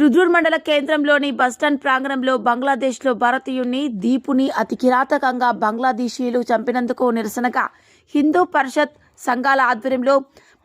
రుద్రూర్ మండల కేంద్రంలోని బస్టాండ్ ప్రాంగణంలో బంగ్లాదేశ్లో భారతీయుణ్ణి దీపుని అతి కిరాతకంగా బంగ్లాదేశీయులు చంపినందుకు నిరసనగా హిందూ పరిషత్ సంఘాల ఆధ్వర్యంలో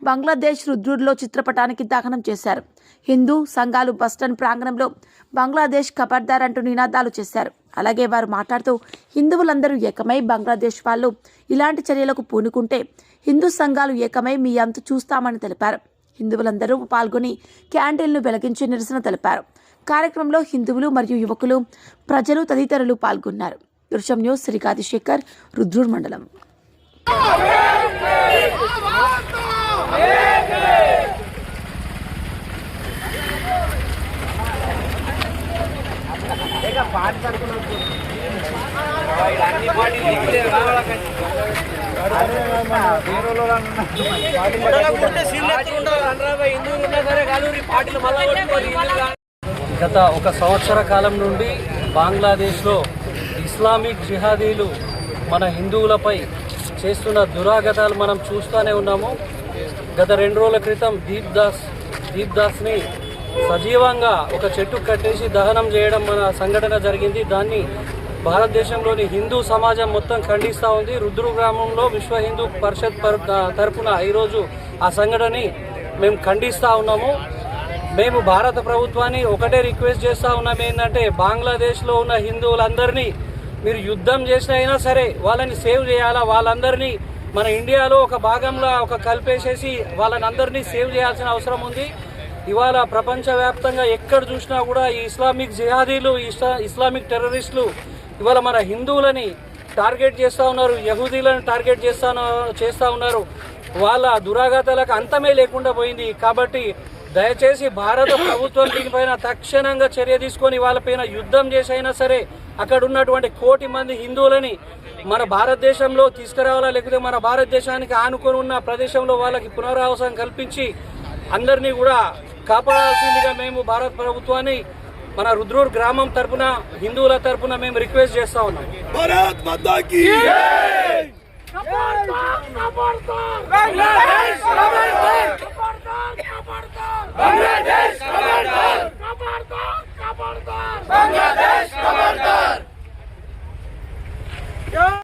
బంగ్లాదేశ్ రుద్రుడ్లో చిత్రపటానికి దహనం చేశారు. హిందూ సంఘాలు బస్టాండ్ ప్రాంగణంలో బంగ్లాదేశ్ ఖబర్దార్ అంటూ నినాదాలు చేశారు. అలాగే వారు మాట్లాడుతూ హిందువులందరూ ఏకమై బంగ్లాదేశ్ వాళ్ళు ఇలాంటి చర్యలకు పూనుకుంటే హిందూ సంఘాలు ఏకమై మీ అంతు చూస్తామని తెలిపారు. హిందువులందరూ పాల్గొని క్యాండిల్ను వెలిగించి నిరసన తెలిపారు. కార్యక్రమంలో హిందువులు మరియు యువకులు ప్రజలు తదితరులు పాల్గొన్నారు. దృశ్యం న్యూస్ శ్రీకాది శేఖర్ రుద్రూర్ మండలం. గత ఒక సంవత్సర కాలం నుండి బంగ్లాదేశ్లో ఇస్లామిక్ జిహాదీలు మన హిందువులపై చేస్తున్న దురాగతాలు మనం చూస్తూనే ఉన్నాము. గత రెండు రోజుల క్రితం దీప్ దాస్ దీప్ దాస్ని సజీవంగా ఒక చెట్టు కట్టేసి దహనం చేయడం మన సంఘటన జరిగింది. దాన్ని భారతదేశంలోని హిందూ సమాజం మొత్తం ఖండిస్తూ ఉంది. రుద్రు గ్రామంలో విశ్వ హిందూ పరిషత్ పర్- ఈరోజు ఆ సంఘటనని మేము ఖండిస్తూ ఉన్నాము. మేము భారత ప్రభుత్వాన్ని ఒకటే రిక్వెస్ట్ చేస్తూ ఉన్నాం ఏంటంటే బంగ్లాదేశ్లో ఉన్న హిందువులందరినీ మీరు యుద్ధం చేసిన అయినా సరే వాళ్ళని సేవ్ చేయాలా? వాళ్ళందరినీ మన ఇండియాలో ఒక భాగంలో ఒక కలిపేసేసి వాళ్ళని అందరినీ సేవ్ చేయాల్సిన అవసరం ఉంది. ఇవాళ ప్రపంచవ్యాప్తంగా ఎక్కడ చూసినా కూడా ఈ ఇస్లామిక్ జిహాదీలు ఇస్లా- ఇస్లామిక్ టెర్రరిస్టులు ఇవాళ మన హిందువులని టార్గెట్ చేస్తూ ఉన్నారు యహూదీలను టార్గెట్ చేస్తా చేస్తూ ఉన్నారు. వాళ్ళ దురాఘాతాలకు అంతమే లేకుండా పోయింది. కాబట్టి దయచేసి భారత ప్రభుత్వం దీనిపైన తక్షణంగా చర్య తీసుకొని వాళ్ళపైన యుద్ధం చేసైనా సరే అక్కడ ఉన్నటువంటి కోటి మంది హిందువులని మన భారతదేశంలో తీసుకురావాలా లేకపోతే మన భారతదేశానికి ఆనుకొని ఉన్న ప్రదేశంలో వాళ్ళకి పునరావాసం కల్పించి అందరినీ కూడా కాపాడాల్సిందిగా మేము భారత ప్రభుత్వాన్ని మన రుద్రూర్ గ్రామం తరపున హిందువుల తరపున మేము రిక్వెస్ట్ చేస్తా ఉన్నాం. భారత్